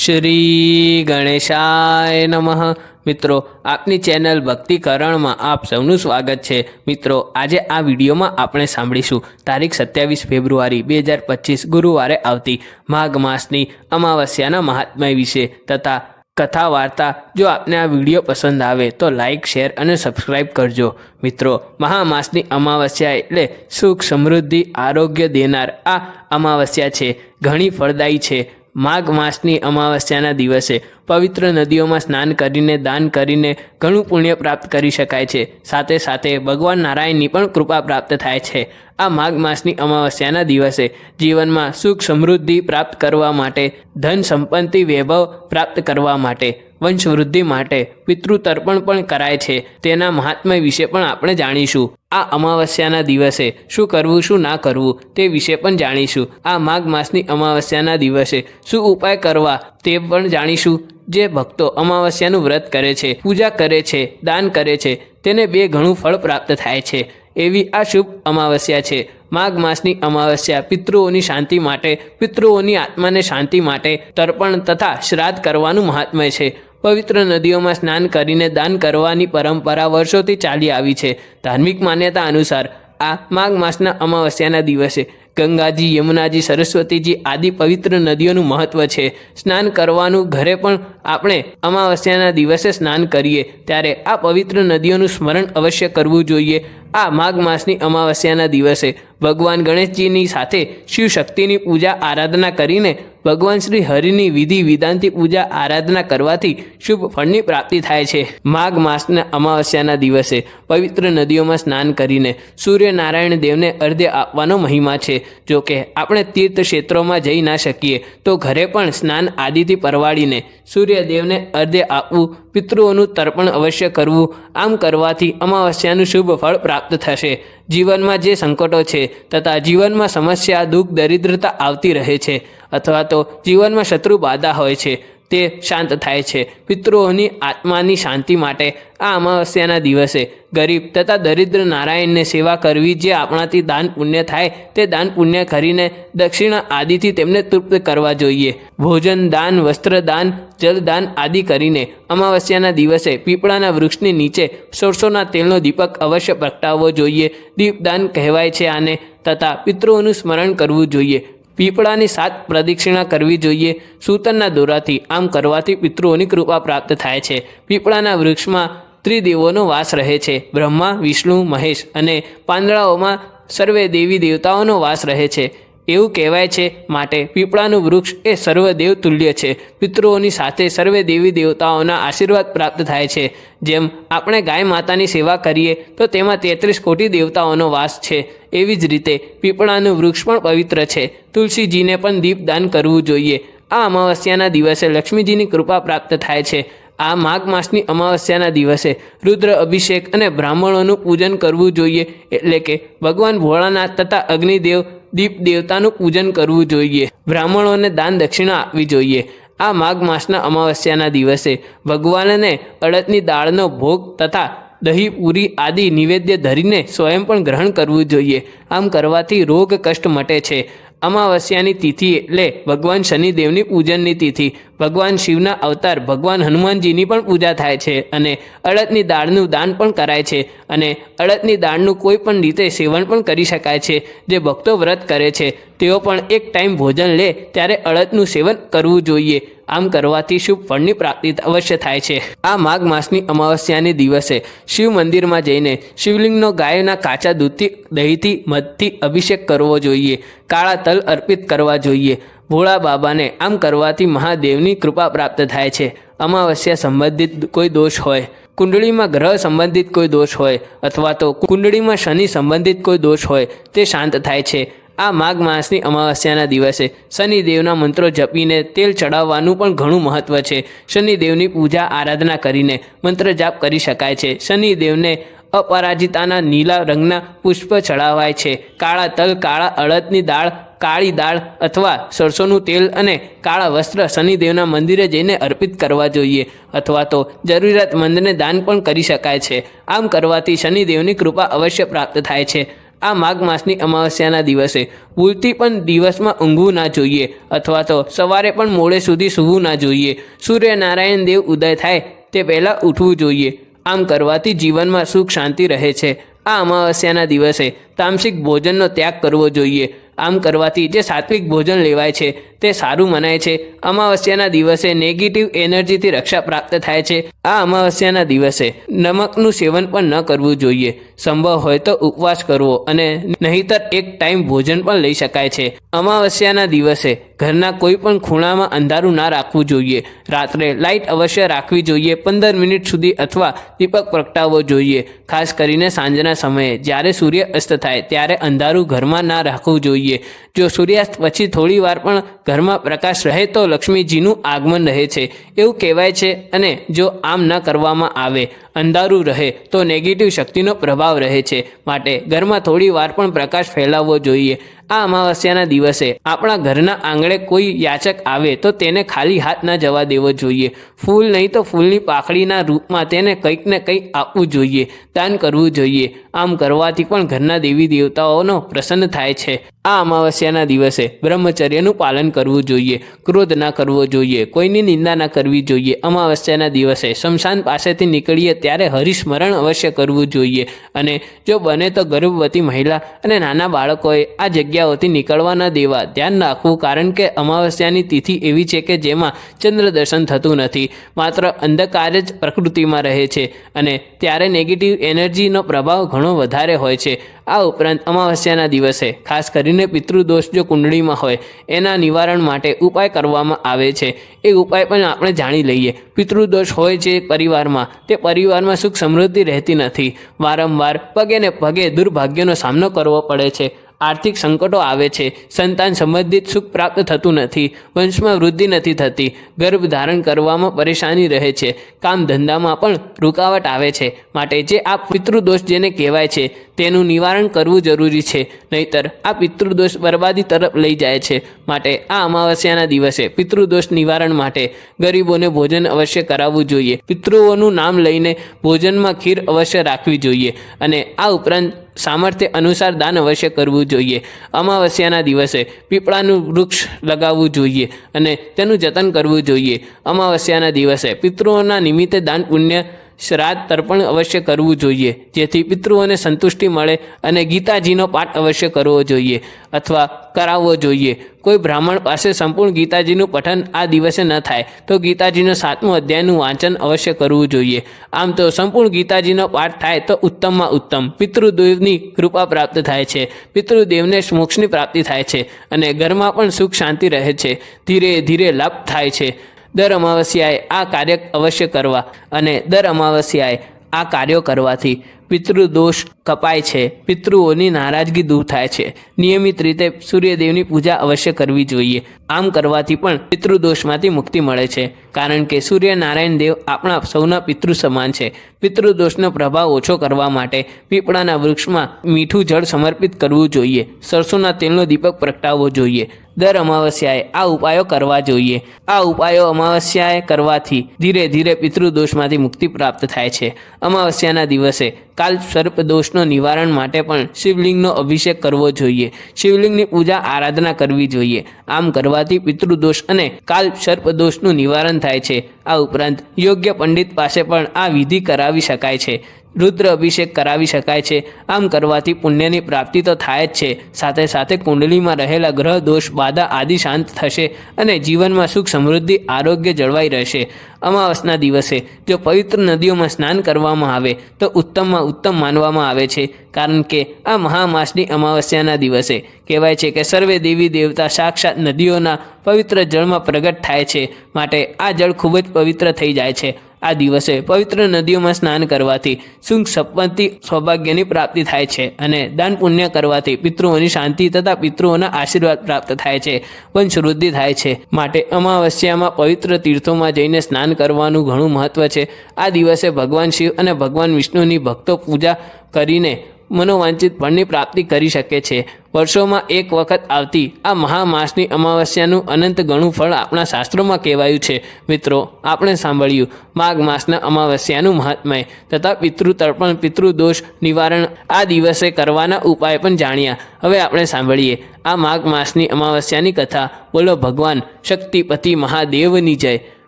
શ્રી ગણેશાય નમઃ. મિત્રો, આપની ચેનલ ભક્તિકરણમાં આપ સૌનું સ્વાગત છે. મિત્રો, આજે આ વિડીયોમાં આપણે સાંભળીશું તારીખ સત્યાવીસ ફેબ્રુઆરી બે હજાર પચીસ, ગુરુવારે આવતી માઘ માસની અમાવસ્યાના મહાત્મય વિશે તથા કથા વાર્તા જો આપને આ વીડિયો પસંદ આવે તો લાઈક, શેર અને સબસ્ક્રાઇબ કરજો. મિત્રો, મહામાસની અમાવસ્યા એટલે સુખ સમૃદ્ધિ, આરોગ્ય દેનાર આ અમાવસ્યા છે. ઘણી ફળદાયી છે. માઘ માસની અમાવસ્યાના દિવસે પવિત્ર નદીઓમાં સ્નાન કરીને, દાન કરીને ઘણું પુણ્ય પ્રાપ્ત કરી શકાય છે. સાથે સાથે ભગવાન નારાયણની પણ કૃપા પ્રાપ્ત થાય છે. આ માઘ માસની અમાવસ્યાના દિવસે જીવનમાં સુખ સમૃદ્ધિ પ્રાપ્ત કરવા માટે, ધન સંપત્તિ વૈભવ પ્રાપ્ત કરવા માટે, વંશવૃદ્ધિ માટે પિતૃતર્પણ પણ કરાય છે. તેના મહાત્મ્ય વિશે પણ આપણે જાણીશું. આ અમાવસ્યાના દિવસે શું કરવું, શું ના કરવું તે વિશે પણ જાણીશું. આ માઘ માસની અમાવસ્યાના દિવસે શું ઉપાય કરવા તે પણ જાણીશું. જે ભક્તો અમાવસ્યાનું વ્રત કરે છે, પૂજા કરે છે, દાન કરે છે, તેને બે ઘણું ફળ પ્રાપ્ત થાય છે. એવી આ શુભ અમાવસ્યા છે. માઘ માસની અમાવસ્યા પિતૃઓની શાંતિ માટે, પિતૃઓની આત્માને શાંતિ માટે તર્પણ તથા શ્રાદ્ધ કરવાનું મહાત્મ્ય છે. પવિત્ર નદીઓમાં સ્નાન કરીને દાન કરવાની પરંપરા વર્ષોથી ચાલી આવી છે. ધાર્મિક માન્યતા અનુસાર આ માઘ માસના અમાવસ્યાના દિવસે ગંગાજી, યમુનાજી, સરસ્વતીજી આદિ પવિત્ર નદીઓનું મહત્વ છે. સ્નાન કરવાનું ઘરે પણ આપણે અમાવસ્યાના દિવસે સ્નાન કરીએ. ત્યારે આ પવિત્ર નદીઓનું સ્મરણ અવશ્ય કરવું જોઈએ. આ માઘ માસની અમાવસ્યાના દિવસે ભગવાન ગણેશજીની સાથે શિવ શક્તિની પૂજા આરાધના કરીને ભગવાન શ્રી હરિની વિધિ વિધાનથી પૂજા આરાધના કરવાથી શુભ ફળની પ્રાપ્તિ થાય છે. માઘ માસના અમાવસ્યાના દિવસે પવિત્ર નદીઓમાં સ્નાન કરીને સૂર્યનારાયણ દેવને અર્ધ્ય આપવાનો મહિમા છે. જો કે આપણે તીર્થ ક્ષેત્રોમાં જઈ ના શકીએ, તો ઘરે પણ સ્નાન આદિથી પરવાડીને સૂર્યદેવને અર્ધ્ય આપવું, પિતૃઓનું તર્પણ અવશ્ય કરવું, આમ કરવાથી અમાવસ્યાનું શુભ ફળ પ્રાપ્ત થશે. જીવનમાં જે સંકટો છે તથા જીવનમાં સમસ્યા, દુઃખ, દરિદ્રતા આવતી રહે છે અથવા તો જીવનમાં શત્રુ બાધા હોય છે તે શાંત થાય છે. પિતૃઓની આત્માની શાંતિ માટે આ અમાવસ્યાના દિવસે ગરીબ તથા દરિદ્ર નારાયણને સેવા કરવી જે આપણાથી દાન પુણ્ય થાય તે દાન પુણ્ય કરીને દક્ષિણા આદિથી તેમને તૃપ્ત કરવા જોઈએ. ભોજન દાન વસ્ત્રદાન જલદાન આદિ કરીને અમાવસ્યાના દિવસે પીપળાના વૃક્ષની નીચે સોરસોના તેલનો દીપક અવશ્ય પ્રગટાવવો જોઈએ. દીપદાન કહેવાય છે આને તથા પિતૃઓનું સ્મરણ કરવું જોઈએ. પીપળાની સાત પ્રદક્ષિણા કરવી જોઈએ. સૂતરના દોરાથી આમ કરવાથી પિતૃઓની કૃપા પ્રાપ્ત થાય છે. પીપળાના વૃક્ષમાં ત્રિદેવોનો વાસ રહે છે. બ્રહ્મા, વિષ્ણુ, મહેશ અને પાંદડાઓમાં સર્વે દેવી દેવતાઓનો વાસ રહે છે. એવું કહેવાય છે, માટે પીપળાનું વૃક્ષ એ સર્વદેવ તુલ્ય છે. પિતૃઓની સાથે સર્વે દેવી દેવતાઓના આશીર્વાદ પ્રાપ્ત થાય છે. જેમ આપણે ગાય માતાની સેવા કરીએ, તો તેમાં તેત્રીસ કોટી દેવતાઓનો વાસ છે. એવી જ રીતે પીપળાનું વૃક્ષ પણ પવિત્ર છે. તુલસીજીને પણ દીપદાન કરવું જોઈએ. આ અમાવસ્યાના દિવસે લક્ષ્મીજીની કૃપા પ્રાપ્ત થાય છે. આ માઘ માસની અમાવસ્યાના દિવસે રુદ્ર અભિષેક અને બ્રાહ્મણોનું પૂજન કરવું જોઈએ. એટલે કે ભગવાન ભોળાનાથ તથા અગ્નિદેવ દીપ દેવતાનું પૂજન કરવું જોઈએ. બ્રાહ્મણોને દાન દક્ષિણા આપવી જોઈએ. આ માઘ માસના અમાવસ્યાના દિવસે ભગવાનને અડદની દાળનો ભોગ તથા દહીં, પૂરી આદિ નિવેદ્ય ધરીને સ્વયં પણ ગ્રહણ કરવું જોઈએ. આમ કરવાથી રોગ કષ્ટ મટે છે. અમાવસ્યાની તિથિ એટલે ભગવાન શનિદેવની પૂજનની તિથિ. ભગવાન શિવના અવતાર ભગવાન હનુમાનજીની પણ પૂજા થાય છે અને અડદની દાળનું દાન પણ કરાય છે અને અડદની દાળનું કોઈ પણ રીતે સેવન પણ કરી શકાય છે. જે ભક્તો વ્રત કરે છે, તેઓ પણ એક ટાઈમ ભોજન લે ત્યારે અડદનું સેવન કરવું જોઈએ. આમ કરવાથી શુભ ફળની પ્રાપ્તિ અવશ્ય થાય છે. આ માઘ માસની અમાવસ્યાને દિવસે શિવ મંદિરમાં જઈને શિવલિંગનો ગાયના કાચા દૂધથી, દહીંથી, મધથી અભિષેક કરવો જોઈએ. કાળા તલ અર્પિત કરવા જોઈએ. ભોળા બાબાને આમ કરવાથી મહાદેવની કૃપા પ્રાપ્ત થાય છે. અમાવસ્યા સંબંધિત કોઈ દોષ હોય, કુંડળીમાં ગ્રહ સંબંધિત કોઈ દોષ હોય, અથવા તો કુંડળીમાં શનિ સંબંધિત કોઈ દોષ હોય, તે શાંત થાય છે. આ માઘ માસની અમાવસ્યાના દિવસે શનિદેવના મંત્રો જપીને તેલ ચડાવવાનું પણ ઘણું મહત્વ છે. શનિદેવની પૂજા, આરાધના કરીને મંત્ર જાપ કરી શકાય છે. શનિદેવને અપરાજિતાના નીલા રંગના પુષ્પ ચડાવાય છે. કાળા તલ, કાળા અડદની દાળ, કાળી દાળ અથવા સરસોનું તેલ અને કાળા વસ્ત્ર શનિદેવના મંદિરે જઈને અર્પિત કરવા જોઈએ અથવા તો જરૂરિયાતમંદને દાન પણ કરી શકાય છે. આમ કરવાથી શનિદેવની કૃપા અવશ્ય પ્રાપ્ત થાય છે. આ માઘ માસની અમાવસ્યાના દિવસે ભૂલથી પણ દિવસમાં ઊંઘવું ના જોઈએ અથવા તો સવારે પણ મોડે સુધી સૂવું ના જોઈએ. સૂર્યનારાયણ દેવ ઉદય થાય તે પહેલાં ઉઠવું જોઈએ. આમ કરવાથી જીવનમાં સુખ શાંતિ રહે છે. આ અમાવસ્યાના દિવસે તામસિક ભોજનનો ત્યાગ કરવો જોઈએ. આમ કરવાથી જે સાત્વિક ભોજન લેવાય છે તે સારું મનાય છે. અમાવસ્યાના દિવસે નેગેટિવ એનર્જીથી રક્ષા પ્રાપ્ત થાય છે. આ અમાવસ્યાના દિવસે નમકનું સેવન પણ ન કરવું જોઈએ. સંભવ હોય તો ઉપવાસ કરવો અને નહીતર એક ટાઈમ ભોજન પણ લઈ શકાય છે. અમાવસ્યાના દિવસે ઘરના કોઈ પણ ખૂણામાં અંધારું ના રાખવું જોઈએ. રાત્રે લાઇટ અવશ્ય રાખવી જોઈએ. પંદર મિનિટ સુધી અથવા દીપક પ્રગટાવવો જોઈએ. ખાસ કરીને સાંજના સમયે. જ્યારે સૂર્ય અસ્ત થાય, ત્યારે અંધારું ઘરમાં ના રાખવું જોઈએ. જો સૂર્યાસ્ત પછી થોડી વાર પણ ઘરમાં પ્રકાશ રહે તો લક્ષ્મીજીનું આગમન રહે છે. એવું કહેવાય છે અને જો આમ ન કરવામાં આવે, અંધારું રહે, તો નેગેટિવ શક્તિનો પ્રભાવ રહે છે. માટે ઘરમાં થોડી વાર પણ પ્રકાશ ફેલાવવો જોઈએ. આ અમાવસ્યાના દિવસે આપણા ઘરના આંગણે કોઈ યાચક આવે તો તેને ખાલી હાથ ના જવા દેવો જોઈએ. ફૂલ નહીં તો ફૂલની પાખડીના રૂપમાં તેને કંઈક ને કંઈક આપવું જોઈએ, દાન કરવું જોઈએ. આમ કરવાથી પણ ઘરના દેવી દેવતાઓનો પ્રસન્ન થાય છે. આ અમાવસ્યાના દિવસે બ્રહ્મચર્યનું પાલન કરવું જોઈએ, ક્રોધ ના કરવો જોઈએ, કોઈની નિંદા ના કરવી જોઈએ, અમાવસ્યાના દિવસે શમશાન પાસેથી નીકળીએ ત્યારે હરિસ્મરણ અવશ્ય કરવું જોઈએ. અને જો બને તો ગર્ભવતી મહિલા અને નાના બાળકોએ આ જગ્યાઓથી નીકળવા ન દેવા ધ્યાન રાખવું, કારણ કે અમાવસ્યાની તિથિ એવી છે કે જેમાં ચંદ્ર દર્શન થતું નથી, માત્ર અંધકાર જ પ્રકૃતિમાં રહે છે. અને ત્યારે નેગેટિવ એનર્જીનો પ્રભાવ ઘણો વધારે હોય છે. આ ઉપરાંત અમાવસ્યાના દિવસે, ખાસ કરીને પિતૃદોષ જો કુંડળીમાં હોય, એના નિવારણ માટે ઉપાય કરવામાં આવે છે. એ ઉપાય પણ આપણે જાણી લઈએ. પિતૃદોષ હોય છે પરિવારમાં, તે પરિવારમાં સુખ સમૃદ્ધિ રહેતી નથી. વારંવાર પગે ને પગે દુર્ભાગ્યનો સામનો કરવો પડે છે. આર્થિક સંકટો આવે છે. સંતાન સંબંધિત સુખ પ્રાપ્ત થતું નથી. વંશમાં વૃદ્ધિ નથી થતી. ગર્ભ ધારણ કરવામાં પરેશાની રહે છે. કામ ધંધામાં પણ રૂકાવટ આવે છે. માટે જે આ પિતૃદોષ જેને કહેવાય છે, તેનું નિવારણ કરવું જરૂરી છે. નહીતર આ પિતૃદોષ બરબાદી તરફ લઈ જાય છે. માટે આ અમાવસ્યાના દિવસે પિતૃદોષ નિવારણ માટે ગરીબોને ભોજન અવશ્ય કરાવવું જોઈએ. પિતૃઓનું નામ લઈને ભોજનમાં ખીર અવશ્ય રાખવી જોઈએ. અને આ ઉપરાંત સામર્થ્ય અનુસાર દાન અવશ્ય કરવું જોઈએ. અમાવસ્યાના દિવસે પીપળાનું વૃક્ષ લગાવવું જોઈએ અને તેનું જતન કરવું જોઈએ. અમાવસ્યાના દિવસે પિતૃઓના નિમિત્તે દાન પુણ્ય શ્રાદ્ધ તર્પણ અવશ્ય કરવું જોઈએ. જેથી પિતૃઓને સંતુષ્ટિ મળે અને ગીતાજીનો પાઠ અવશ્ય કરવો જોઈએ અથવા કરાવવો જોઈએ. કોઈ બ્રાહ્મણ પાસે સંપૂર્ણ ગીતાજીનું પઠન આ દિવસે ન થાય, તો ગીતાજીનો સાતમું અધ્યાયનું વાંચન અવશ્ય કરવું જોઈએ. આમ તો સંપૂર્ણ ગીતાજીનો પાઠ થાય તો ઉત્તમમાં ઉત્તમ. પિતૃદેવની કૃપા પ્રાપ્ત થાય છે. પિતૃદેવને મોક્ષની પ્રાપ્તિ થાય છે અને ઘરમાં પણ સુખ શાંતિ રહે છે. ધીરે ધીરે લાભ થાય છે. દર અમાવસ્યાએ આ કાર્ય અવશ્ય કરવા અને દર અમાવસ્યાએ આ કાર્યો કરવાથી પિતૃદોષ કપાય છે. પિતૃઓની નારાજગી દૂર થાય છે. નિયમિત રીતે સૂર્યદેવની પૂજા અવશ્ય કરવી જોઈએ. આમ કરવાથી પણ પિતૃદોષમાંથી મુક્તિ મળે છે. કારણ કે સૂર્યનારાયણ દેવ આપણા સૌના પિતૃ સમાન છે. પિતૃદોષનો પ્રભાવ ઓછો કરવા માટે પીપળાના વૃક્ષમાં મીઠું જળ સમર્પિત કરવું જોઈએ. સરસોના તેલનો દીપક પ્રગટાવવો જોઈએ. દર અમાવસ્યાએ આ ઉપાયો કરવા જોઈએ. આ ઉપાયો અમાવસ્યાએ કરવાથી ધીરે ધીરે પિતૃદોષમાંથી મુક્તિ પ્રાપ્ત થાય છે. અમાવસ્યાના દિવસે કાલ સર્પદોષનો નિવારણ માટે પણ શિવલિંગનો અભિષેક કરવો જોઈએ. શિવલિંગની પૂજા આરાધના કરવી જોઈએ. આમ કરવાથી પિતૃદોષ અને કાલ સર્પદોષનું નિવારણ થાય છે. આ ઉપરાંત યોગ્ય પંડિત પાસે પણ આ વિધિ કરાવી શકાય છે. રુદ્ર અભિષેક કરાવી શકાય છે. આમ કરવાથી પુણ્યની પ્રાપ્તિ તો થાય જ છે. સાથે સાથે કુંડલીમાં રહેલા ગ્રહ, દોષ, બાધા આદિ શાંત થશે અને જીવનમાં સુખ, સમૃદ્ધિ, આરોગ્ય જળવાઈ રહેશે. અમાવસના દિવસે જો પવિત્ર નદીઓમાં સ્નાન કરવામાં આવે, તો ઉત્તમમાં ઉત્તમ માનવામાં આવે છે. કારણ કે આ મહામાસની અમાવસ્યાના દિવસે કહેવાય છે કે સર્વે દેવી દેવતા સાક્ષાત નદીઓના પવિત્ર જળમાં પ્રગટ થાય છે. માટે આ જળ ખૂબ જ પવિત્ર થઈ જાય છે. આ દિવસે પવિત્ર નદીઓમાં સ્નાન કરવાથી સુખ સંપત્તિ, સૌભાગ્યની પ્રાપ્તિ થાય છે અને દાન પુણ્ય કરવાથી પિતૃઓની શાંતિ તથા પિતૃઓના આશીર્વાદ પ્રાપ્ત થાય છે. વંશવૃદ્ધિ થાય છે. માટે અમાવસ્યામાં પવિત્ર તીર્થોમાં જઈને સ્નાન કરવાનું ઘણું મહત્વ છે. આ દિવસે ભગવાન શિવ અને ભગવાન વિષ્ણુની ભક્તો પૂજા કરીને મનોવાંછિત ફળની પ્રાપ્તિ કરી શકે છે. વર્ષોમાં એક વખત આવતી આ મહામાસની અમાવસ્યાનું અનંત ઘણું ફળ આપણા શાસ્ત્રોમાં કહેવાયું છે. મિત્રો, આપણે સાંભળ્યું, માઘ માસના અમાવસ્યાનું મહાત્મય તથા પિતૃ તર્પણ પિતૃદોષ નિવારણ આ દિવસે કરવાના ઉપાય પણ જાણ્યા. હવે આપણે સાંભળીએ, આ માઘ માસની અમાવસ્યાની કથા. બોલો, ભગવાન શક્તિપતિ મહાદેવની જય.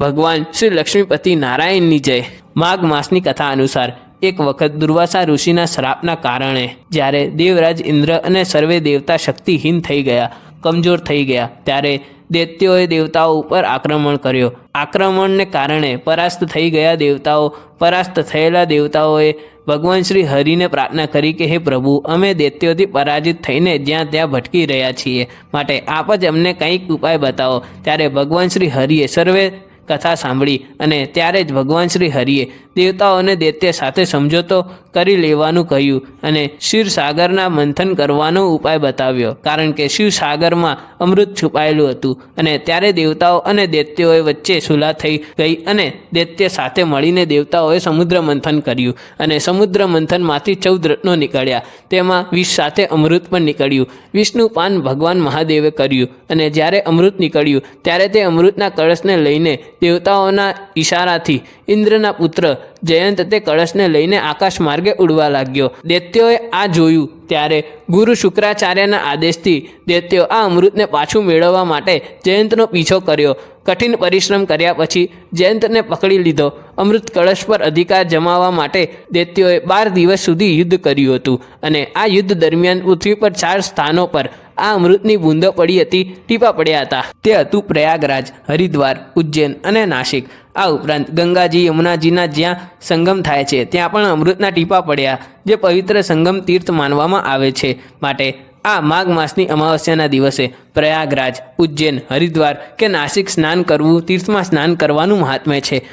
ભગવાન શ્રી લક્ષ્મીપતિ નારાયણની જય. માઘ માસની કથા અનુસાર એક વખત દુર્વાસા ઋષિના શ્રાપના કારણે, જ્યારે દેવરાજ ઇન્દ્ર અને સર્વે દેવતા શક્તિહીન થઈ ગયા, કમજોર થઈ ગયા, ત્યારે દૈત્યોએ દેવતાઓ ઉપર આક્રમણ કર્યો. આક્રમણને કારણે પરાસ્ત થઈ ગયા દેવતાઓ, પરાસ્ત થયેલા દેવતાઓએ ભગવાન શ્રી હરિને પ્રાર્થના કરી કે, હે પ્રભુ, અમે દૈત્યોથી પરાજિત થઈને જ્યાં ત્યાં ભટકી રહ્યા છીએ. માટે આપ જ અમને કંઈક ઉપાય બતાવો. ત્યારે ભગવાન શ્રી હરિએ સર્વે કથા સાંભળી અને ત્યારે જ ભગવાન શ્રી હરિએ દેવતાઓને દૈત્ય સાથે સમજોતો કરી લેવાનું કહ્યું અને શિવસાગરના મંથન કરવાનો ઉપાય બતાવ્યો. કારણ કે શિવસાગરમાં અમૃત છુપાયેલું હતું અને ત્યારે દેવતાઓ અને દૈત્યોએ વચ્ચે સુલા થઈ ગઈ અને દૈત્ય સાથે મળીને દેવતાઓએ સમુદ્ર મંથન કર્યું અને સમુદ્ર મંથનમાંથી ચૌદ રત્નો નીકળ્યા. તેમાં વિષ સાથે અમૃત પણ નીકળ્યું. વિષ્ણુ પાન ભગવાન મહાદેવે કર્યું અને જ્યારે અમૃત નીકળ્યું, ત્યારે તે અમૃતના કળશને લઈને દેવતાઓના ઈશારાથી ઇન્દ્રના પુત્ર જયંત તે કળશને લઈને આકાશ માર્ગે ઉડવા લાગ્યો. દૈત્યોએ આ જોયું ત્યારે ગુરુ શુક્રાચાર્યના આદેશથી દૈત્યો આ અમૃતને પાછું મેળવવા માટે જયંતનો પીછો કર્યો. કઠિન પરિશ્રમ કર્યા પછી જયંતને પકડી લીધો. અમૃત કળશ પર અધિકાર જમાવવા માટે દૈત્યોએ બાર દિવસ સુધી યુદ્ધ કર્યું હતું અને આ યુદ્ધ દરમિયાન પૃથ્વી પર ચાર સ્થાનો પર આ અમૃતની બૂંદો પડી હતી, ટીપા પડ્યા હતા. તે હતું પ્રયાગરાજ, હરિદ્વાર, ઉજ્જૈન અને નાસિક. આ ઉપરાંત ગંગાજી, યમુનાજીના જ્યાં સંગમ થાય છે, ત્યાં પણ અમૃતના ટીપા પડ્યા, જે પવિત્ર સંગમ તીર્થ માનવામાં આવે છે. માટે આ માઘ માસની અમાવસ્યાના દિવસે પ્રયાગરાજ, ઉજ્જૈન, હરિદ્વાર કે નાસિક સ્નાન કરવું, તીર્થમાં સ્નાન કરવાનું મહાત્મ્ય છે.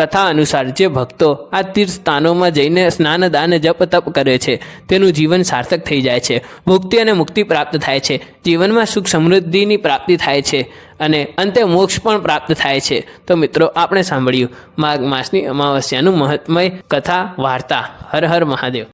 કથા અનુસાર જે ભક્તો આ તીર્થ સ્થાનોમાં જઈને સ્નાન, દાન, જપ, તપ કરે છે, તેનું જીવન સાર્થક થઈ જાય છે. મુક્તિ અને મુક્તિ પ્રાપ્ત થાય છે. જીવનમાં સુખ સમૃદ્ધિની પ્રાપ્તિ થાય છે અને અંતે મોક્ષ પણ પ્રાપ્ત થાય છે. તો મિત્રો, આપણે સાંભળ્યું. માઘ માસની અમાવસ્યાનું મહત્મય કથા, વાર્તા. હર હર મહાદેવ.